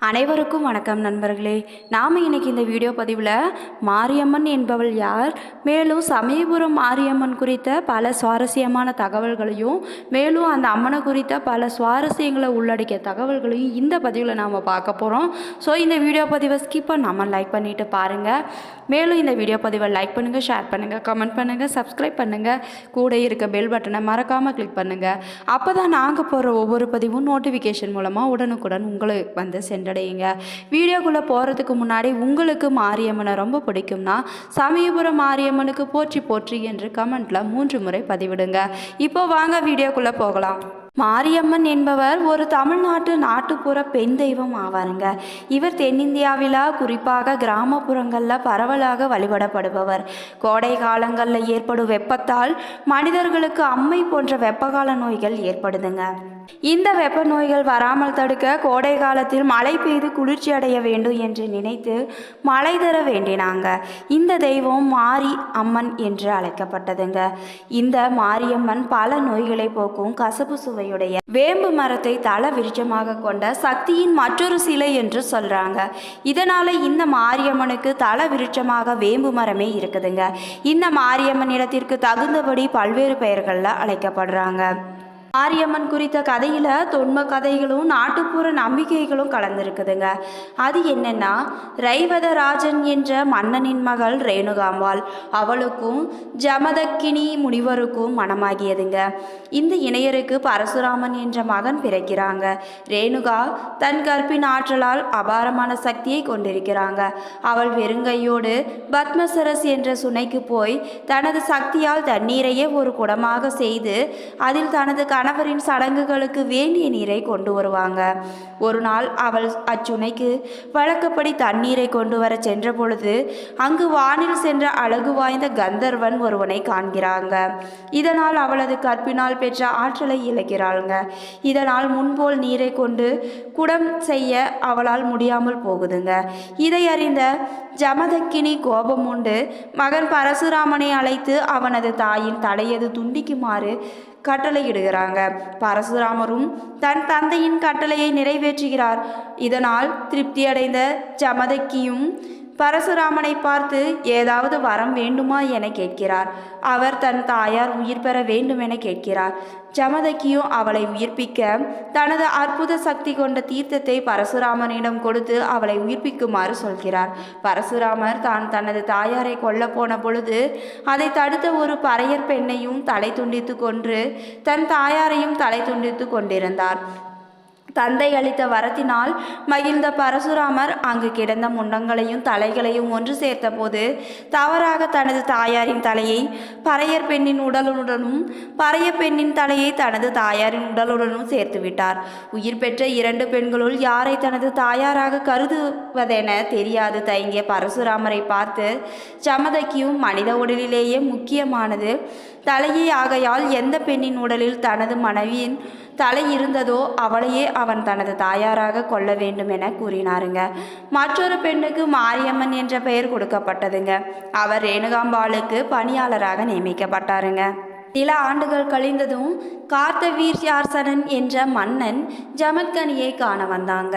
அனைவருக்கும் வணக்கம் நண்பர்களே. நாம் இன்னைக்கு இந்த வீடியோ பதிவில் மாரியம்மன் என்பவள் யார்? மேலும் சமயபுரம் மாரியம்மன் குறித்த பல சுவாரஸ்யமான தகவல்களையும் மேலும் அந்த அம்மனை குறித்த பல சுவாரஸ்யங்களை உள்ளடக்கிய தகவல்களையும் இந்த பதிவில் நாம் பார்க்க போகிறோம் ஸோ இந்த வீடியோ பதிவை ஸ்கிப் பண்ணாமல் லைக் பண்ணிவிட்டு பாருங்கள் மேலும் இந்த வீடியோ பதிவை லைக் பண்ணுங்கள் ஷேர் பண்ணுங்கள் கமெண்ட் பண்ணுங்கள் சப்ஸ்கிரைப் பண்ணுங்கள் கூட இருக்க பெல் பட்டனை மறக்காமல் கிளிக் பண்ணுங்கள் அப்போ தான் நாங்கள் போகிற ஒவ்வொரு பதிவும் நோட்டிஃபிகேஷன் மூலமாக உடனுக்குடன் உங்களை வந்து சென்றடையுங்க வீடியோக்குள்ளே போகிறதுக்கு முன்னாடி உங்களுக்கு மாரியம்மனை ரொம்ப பிடிக்கும்னா சமயபுரம் மாரியம்மனுக்கு போற்றி போற்றி என்று கமெண்ட்டில் மூன்று முறை பதிவிடுங்க. இப்போ வாங்க வீடியோக்குள்ளே போகலாம். மாரியம்மன் என்பவர் ஒரு தமிழ்நாட்டு நாட்டுப்புற பெண் தெய்வம் ஆவாருங்க. இவர் தென்னிந்தியாவில் குறிப்பாக கிராமப்புறங்களில் பரவலாக வழிபடப்படுபவர். கோடை காலங்களில் ஏற்படும் வெப்பத்தால் மனிதர்களுக்கு அம்மை போன்ற வெப்பகால நோய்கள் ஏற்படுதுங்க. இந்த வெப்ப நோய்கள் வராமல் தடுக்க கோடை காலத்தில் மழை பெய்து குளிர்ச்சி அடைய வேண்டும் என்று நினைத்து மழை தர வேண்டினாங்க. இந்த தெய்வம் மாரி அம்மன் என்று அழைக்கப்பட்டதுங்க. இந்த மாரியம்மன் பல நோய்களை போக்கும் கசப்பு சுவை சுவையுடைய வேம்பு மரத்தை தல விருட்சமாக கொண்ட சக்தியின் மற்றொரு சிலை என்று சொல்றாங்க. இதனால இந்த மாரியம்மனுக்கு தல விருட்சமாக வேம்பு மரமே இருக்குதுங்க. இந்த மாரியம்மன் இடத்திற்கு தகுந்தபடி பல்வேறு பெயர்களில் அழைக்கப்படுறாங்க. மாரியம்மன் குறித்த கதையில் தொன்ம கதைகளும் நாட்டுப்புற நம்பிக்கைகளும் கலந்துருக்குதுங்க. அது என்னன்னா ரைவதராஜன் என்ற மன்னனின் மகள் ரேணுகாம்பாள் அவளுக்கும் ஜமதக்கினி முனிவருக்கும் மனமாகியதுங்க இந்த இணையருக்கு பரசுராமன் என்ற மகன் பிறக்கிறாங்க. ரேணுகா தன் கற்பின் ஆற்றலால் அபாரமான சக்தியை கொண்டிருக்கிறாங்க. அவள் வெறுங்கையோடு பத்மசரஸ் என்ற சுனைக்கு போய் தனது சக்தியால் தண்ணீரையே ஒரு குடமாக செய்து அதில் தனது கணவரின் சடங்குகளுக்கு வேண்டிய நீரை கொண்டு வருவாங்க. ஒரு நாள் அவள் அச்சுனைக்கு வழக்கப்படி தண்ணீரை கொண்டு வர சென்ற பொழுது அங்கு வானில் சென்ற அழகு வாய்ந்த கந்தர்வன் ஒருவனை காண்கிறாங்க. இதனால் அவளது கற்பினால் பெற்ற ஆற்றலை இழக்கிறாளுங்க. இதனால் முன்போல் நீரை கொண்டு குடம் செய்ய அவளால் முடியாமல் போகுதுங்க. இதை அறிந்த ஜமதக்கினி கோபம் உண்டு. மகன் பரசுராமனை அழைத்து அவனது தாயின் தலையது துண்டிக்குமாறு கட்டளையிடுகிறாங்க. பரசுராமரும் தன் தந்தையின் கட்டளையை நிறைவேற்றுகிறார். இதனால் திருப்தியடைந்த ஜமதக்கியும் பரசுராமனை பார்த்து ஏதாவது வரம் வேண்டுமா? என கேட்கிறார். அவர் தன் தாயார் உயிர் பெற வேண்டும் என கேட்கிறார். ஜமதக்கியும் அவளை உயிர்ப்பிக்க தனது அற்புத சக்தி கொண்ட தீர்த்தத்தை பரசுராமனிடம் கொடுத்து அவளை உயிர்ப்பிக்குமாறு சொல்கிறார். பரசுராமர் தான் தனது தாயாரை கொல்ல போன பொழுது அதை தடுத்த ஒரு பறையர் பெண்ணையும் தலை துண்டித்து கொன்று தன் தாயாரையும் தலை துண்டித்து கொண்டிருந்தார். தந்தை அளித்த வரத்தினால் மகிழ்ந்த பரசுராமர் அங்கு கிடந்த முண்டங்களையும் தலைகளையும் ஒன்று சேர்த்தபோது தவறாக தனது தாயாரின் தலையை பறையர் பெண்ணின் உடலுடனும் பறைய பெண்ணின் தலையை தனது தாயாரின் உடலுடனும் சேர்த்துவிட்டார் உயிர் பெற்ற இரண்டு பெண்களுள் யாரை தனது தாயாராக கருதுவதென தெரியாது தயங்கிய பரசுராமரை பார்த்து சமதக்கியும் மனித உடலிலேயே முக்கியமானது. தலையே ஆகையால் எந்த பெண்ணின் உடலில் தனது மனைவியின் தலை இருந்ததோ அவளையே அவன் தனது தாயாராக கொள்ள வேண்டும் என கூறினாருங்க. மற்றொரு பெண்ணுக்கு மாரியம்மன் என்ற பெயர் கொடுக்கப்பட்டதுங்க. அவர் ரேணுகாம்பாளுக்கு பணியாளராக நியமிக்கப்பட்டாருங்க. சில ஆண்டுகள் கழிந்ததும் கார்த்தவீர்யாசனன் என்ற மன்னன் ஜமத்கனியை காண வந்தாங்க.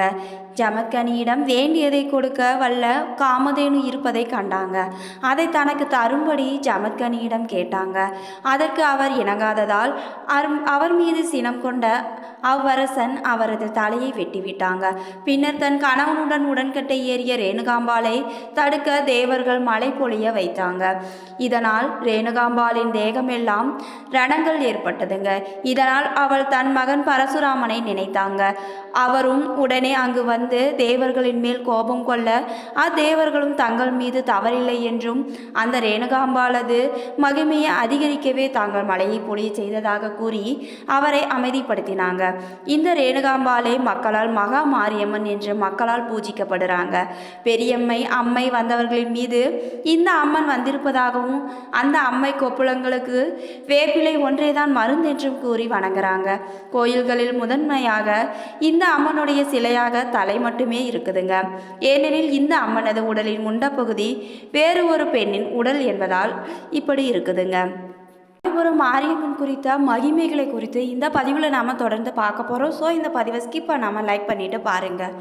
ஜமக்கனியிடம் வேண்டியதை கொடுக்க வல்ல காமதேனு இருப்பதை கண்டாங்க. அதை தனக்கு தரும்படி ஜமத்கனியிடம் கேட்டாங்க. அதற்கு அவர் இணங்காததால் அர்- அவர் மீது சினம் கொண்ட அவ்வரசன் அவரது தலையை வெட்டிவிட்டாங்க. பின்னர் தன் கணவனுடன் உடன்கட்டை ஏறிய ரேணுகாம்பாளை தடுக்க தேவர்கள் மழை பொழிய வைத்தாங்க. இதனால் ரேணுகாம்பாளின் தேகமெல்லாம் ரணங்கள் ஏற்பட்டதுங்க. இதனால் அவள் தன் மகன் பரசுராமனை நினைத்தாங்க. அவரும் உடனே அங்கு வந்து தேவர்களின் மேல் கோபம் கொள்ள அத்தேவர்களும் தங்கள் மீது தவறில்லை என்றும் அந்த ரேணுகாம்பாளது மகிமையை அதிகரிக்கவே தாங்கள் மலையை பொழிய செய்ததாக கூறி அவரை அமைதிப்படுத்தினாங்க. இந்த ரேணுகாம்பாலே மக்களால் மகா மாரியம்மன் என்று மக்களால் பூஜிக்கப்படுறாங்க. பெரியம்மை அம்மை வந்தவர்களின் மீது இந்த அம்மன் வந்திருப்பதாகவும் அந்த அம்மை கொப்புளங்களுக்கு வேப்பிலை ஒன்றேதான் மருந்தென்றும் கூறி வணங்குறாங்க. கோயில்களில் முதன்மையாக இந்த அம்மனுடைய சிலையாக தலை மட்டுமே இருக்குதுங்க. ஏனெனில் இந்த அம்மனது உடலின் முண்டப்பகுதி வேறு ஒரு பெண்ணின் உடல் என்பதால் இப்படி இருக்குதுங்க. காஞ்சிபுரம் மாரியம்மன் குறித்த மகிமைகளை குறித்து இந்த பதிவில் நாம் தொடர்ந்து பார்க்க போகிறோம் ஸோ இந்த பதிவை ஸ்கிப் பண்ணாமல் லைக் பண்ணிட்டு பாருங்கள்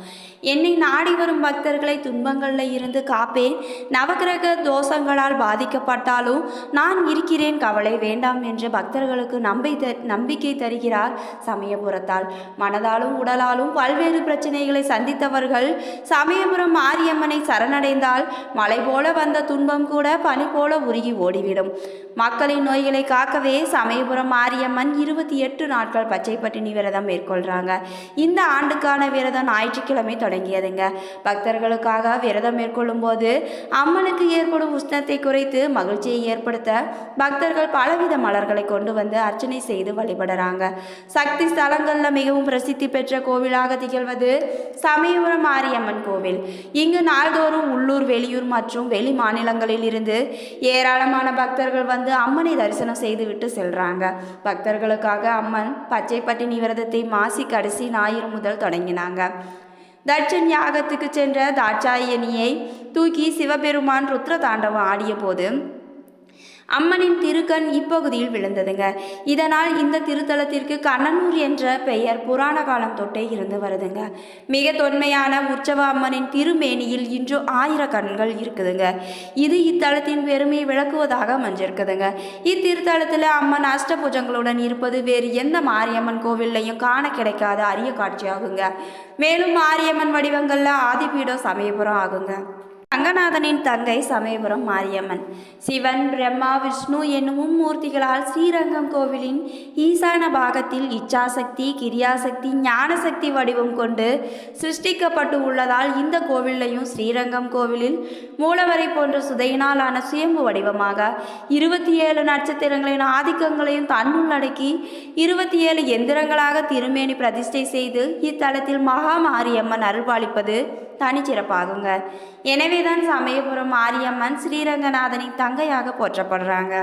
என்னை நாடி வரும் பக்தர்களை துன்பங்களில் இருந்து காப்பேன். நவக்கிரக தோஷங்களால் பாதிக்கப்பட்டாலும் நான் இருக்கிறேன் கவலை வேண்டாம் என்று பக்தர்களுக்கு நம்பை த நம்பிக்கை தருகிறார் சமயபுரத்தால் மனதாலும் உடலாலும் பல்வேறு பிரச்சனைகளை சந்தித்தவர்கள் சமயபுரம் மாரியம்மனை சரணடைந்தால் மலை போல வந்த துன்பம் கூட பனி போல உருகி ஓடிவிடும். மக்களின் நோய்களை காக்கவே சமயபுரம் மாரியம்மன் இருபத்தி எட்டு நாட்கள் பச்சை பட்டினி விரதம் மேற்கொள்கிறாங்க இந்த ஆண்டுக்கான விரதம் ஞாயிற்றுக்கிழமை தொடங்கியதுங்க. பக்தர்களுக்காக விரதம் மேற்கொள்ளும் போது அம்மனுக்கு ஏற்படும் உஷ்ணத்தை குறைத்து மகிழ்ச்சியை ஏற்படுத்த பக்தர்கள் பலவித மலர்களை கொண்டு வந்து அர்ச்சனை செய்து வழிபடுறாங்க. சக்தி ஸ்தலங்களில் மிகவும் பிரசித்தி பெற்ற கோவிலாக திகழ்வது சமயபுரம் மாரியம்மன் கோவில். இங்கு நாள்தோறும் உள்ளூர் வெளியூர் மற்றும் வெளி மாநிலங்களில் இருந்து ஏராளமான பக்தர்கள் வந்து அம்மனை தரிசனம் செய்துவிட்டு செல்றாங்க. பக்தர்களுக்காக அம்மன் பச்சை பட்டினி விரதத்தை மாசி கடைசி ஞாயிறு முதல் தொடங்கினாங்க. தட்சன் யாகத்துக்கு சென்ற தாட்சாயணியை தூக்கி சிவபெருமான் ருத்ர தாண்டவம் ஆடிய போது அம்மனின் திருக்கண் இப்பகுதியில் விழுந்ததுங்க. இதனால் இந்த திருத்தலத்திற்கு கண்ணனூர் என்ற பெயர் புராண காலம் தொட்டே இருந்து வருதுங்க. மிக தொன்மையான உற்சவ அம்மனின் திருமேனியில் இன்று ஆயிர கண்கள் இருக்குதுங்க. இது இத்தலத்தின் பெருமையை விளக்குவதாக அமைஞ்சிருக்குதுங்க இத்திருத்தலத்தில் அம்மன் அஷ்டபுஜங்களுடன் இருப்பது வேறு எந்த மாரியம்மன் கோவில்லையும் காண கிடைக்காத அரிய காட்சியாகுங்க. மேலும் மாரியம்மன் வடிவங்களில் ஆதிபீடம் சமயபுரம் ஆகுங்க. ரங்கநாதனின் தங்கை சமயபுரம் மாரியம்மன். சிவன் பிரம்மா விஷ்ணு என்னும் மூர்த்திகளால் ஸ்ரீரங்கம் கோவிலின் ஈசான பாகத்தில் இச்சாசக்தி கிரியாசக்தி ஞானசக்தி வடிவம் கொண்டு சிருஷ்டிக்கப்பட்டு உள்ளதால் இந்த கோவிலையும் ஸ்ரீரங்கம் கோவிலில் மூலவரை போன்ற சுதையினாலான சுயம்பு வடிவமாக இருபத்தி ஏழு நட்சத்திரங்களின் ஆதிக்கங்களையும் தன்னுள் அடக்கி இருபத்தி ஏழு எந்திரங்களாக திருமேனி பிரதிஷ்டை செய்து இத்தலத்தில் மகா மாரியம்மன் அருள்பாலிப்பது தனிச்சிறப்பாகுங்க. எனவேதான் சமயபுரம் மாரியம்மன் ஸ்ரீரங்கநாதனின் தங்கையாக போற்றப்படுறாங்க.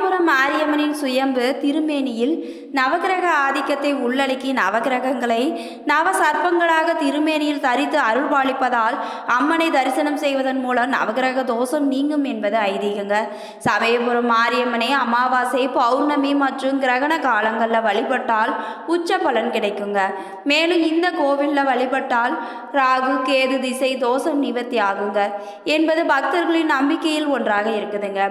காஞ்சிபுரம் மாரியம்மனின் சுயம்பு திருமேனியில் நவகிரக ஆதிக்கத்தை உள்ளடக்கி நவகிரகங்களை நவ சர்ப்பங்களாக திருமேனியில் தரித்து அருள்பாலிப்பதால் அம்மனை தரிசனம் செய்வதன் மூலம் நவகிரக தோஷம் நீங்கும் என்பது ஐதீகங்க. சமயபுரம் மாரியம்மனை அமாவாசை பௌர்ணமி மற்றும் கிரகண காலங்களில் வழிபட்டால் உச்ச பலன் கிடைக்குங்க. மேலும் இந்த கோவிலில் வழிபட்டால் ராகு கேது திசை தோஷம் நிவர்த்தி ஆகுங்க. என்பது பக்தர்களின் நம்பிக்கையில் ஒன்றாக இருக்குதுங்க.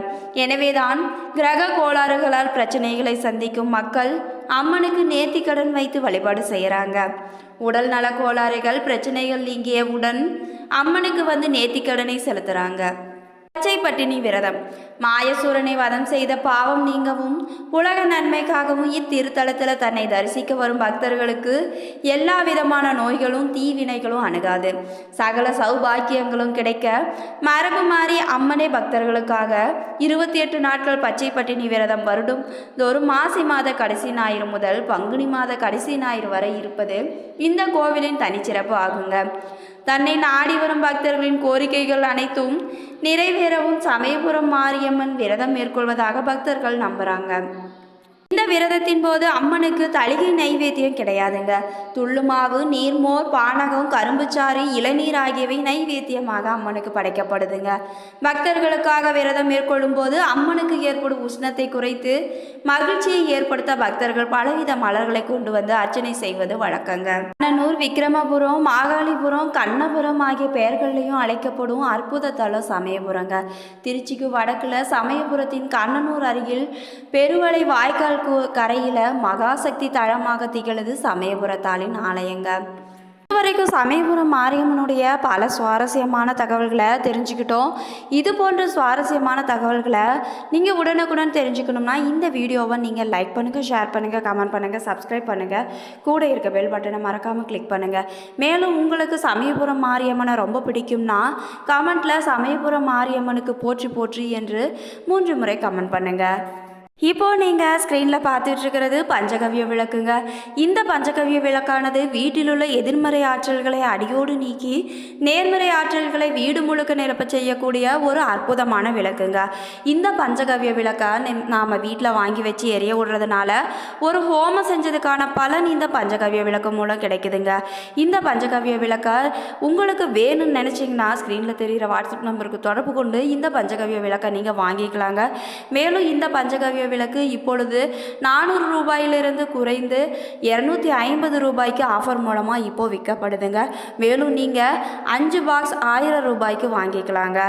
எனவேதான் கிரக கோளாறுகளால் பிரச்சனைகளை சந்திக்கும் மக்கள் அம்மனுக்கு நேர்த்திக்கடன் வைத்து வழிபாடு செய்கிறாங்க உடல் நல கோளாறுகள் பிரச்சனைகள் நீங்கியவுடன் அம்மனுக்கு வந்து நேர்த்திக்கடனை செலுத்துகிறாங்க பச்சை பட்டினி விரதம். மாயசூரனை வதம் செய்த பாவம் நீங்கவும் உலக நன்மைக்காகவும் இத்திருத்தலத்தில் தன்னை தரிசிக்க வரும் பக்தர்களுக்கு எல்லா விதமான நோய்களும் தீவினைகளும் அணுகாது. சகல சௌபாக்கியங்களும் கிடைக்க மரபு மாறி அம்மனே பக்தர்களுக்காக இருபத்தி எட்டு நாட்கள் பச்சை பட்டினி விரதம் வருடும் தோறும் மாசி மாத கடைசி ஞாயிறு முதல் பங்குனி மாத கடைசி ஞாயிறு வரை இருப்பது இந்த கோவிலின் தனிச்சிறப்பு ஆகுங்க. தன்னை நாடி வரும் பக்தர்களின் கோரிக்கைகள் அனைத்தும் நிறைவேறவும் சமயபுரம் மாரியம்மன் விரதம் மேற்கொள்வதாக பக்தர்கள் நம்புகிறாங்க விரதத்தின் போது அம்மனுக்கு தளிகை நைவேத்தியம் கிடையாதுங்க. துள்ளுமாவு நீர்மோர் பானகம் கரும்புச்சாறு இளநீர் ஆகியவை நைவேத்தியமாக அம்மனுக்கு படைக்கப்படுதுங்க. பக்தர்களுக்காக விரதம் மேற்கொள்ளும் போது அம்மனுக்கு ஏற்படும் உஷ்ணத்தை குறைத்து மகிழ்ச்சியை ஏற்படுத்த பக்தர்கள் பலவித மலர்களை கொண்டு வந்து அர்ச்சனை செய்வது வழக்கங்க. கண்ணனூர் விக்ரமபுரம் மாகாளிபுரம் கண்ணபுரம் ஆகிய பெயர்களையும் அழைக்கப்படும் அற்புத தலம் சமயபுரங்க. திருச்சிக்கு வடக்குல சமயபுரத்தின் கண்ணனூர் அருகில் பெருவளை வாய்க்கால் கு- கரையில் மகாசக்தி தளமாக திகழுது சமயபுரத்தாளின் ஆலயங்க. இதுவரைக்கும் சமயபுரம் மாரியம்மனுடைய பல சுவாரஸ்யமான தகவல்களை தெரிஞ்சுக்கிட்டோம். இது போன்ற சுவாரஸ்யமான தகவல்களை நீங்கள் உடனுக்குடன் தெரிஞ்சுக்கணும்னா இந்த வீடியோவை நீங்கள் லைக் பண்ணுங்கள் ஷேர் பண்ணுங்கள் கமெண்ட் பண்ணுங்கள் சப்ஸ்கிரைப் பண்ணுங்கள் கூட இருக்க பெல் பட்டனை மறக்காமல் கிளிக் பண்ணுங்கள் மேலும் உங்களுக்கு சமயபுரம் மாரியம்மனை ரொம்ப பிடிக்கும்னா கமெண்ட்டில் சமயபுரம் மாரியம்மனுக்கு போற்றி போற்றி என்று மூன்று முறை கமெண்ட் பண்ணுங்கள் இப்போ நீங்கள் ஸ்க்ரீனில் பார்த்துட்டு இருக்கிறது பஞ்சகவ்ய விளக்குங்க. இந்த பஞ்சகவ்ய விளக்கானது வீட்டில் உள்ள எதிர்மறை ஆற்றல்களை அடியோடு நீக்கி நேர்மறை ஆற்றல்களை வீடு முழுக்க நிரப்ப செய்யக்கூடிய ஒரு அற்புதமான விளக்குங்க. இந்த பஞ்சகவ்ய விளக்கை நாம் வீட்டில் வாங்கி வச்சு எரிய விடுறதுனால ஒரு ஹோமம் செஞ்சதுக்கான பலன் இந்த பஞ்சகவ்ய விளக்கு மூலம் கிடைக்குதுங்க. இந்த பஞ்சகவ்ய விளக்கை உங்களுக்கு வேணும்னு நினச்சிங்கன்னா ஸ்க்ரீனில் தெரிகிற வாட்ஸ்அப் நம்பருக்கு தொடர்பு கொண்டு இந்த பஞ்சகவ்ய விளக்கை நீங்கள் வாங்கிக்கலாங்க. மேலும் இந்த பஞ்சகவ்ய விளக்கு இப்பொழுது நானூறு ரூபாயிலிருந்து குறைந்து இரநூத்தி ஐம்பது ரூபாய்க்கு ஆஃபர் மூலமாக இப்போது விற்கப்படுதுங்க. மேலும் நீங்கள் அஞ்சு பாக்ஸ் ஆயிரம் ரூபாய்க்கு வாங்கிக்கலாங்க.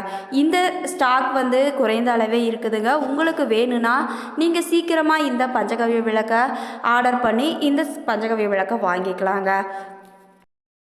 இந்த ஸ்டாக் வந்து குறைந்த அளவே இருக்குதுங்க. உங்களுக்கு வேணும்னா நீங்கள் சீக்கிரமாக இந்த பஞ்சகவிய விளக்கை ஆர்டர் பண்ணி இந்த பஞ்சகவிய விளக்கை வாங்கிக்கலாங்க.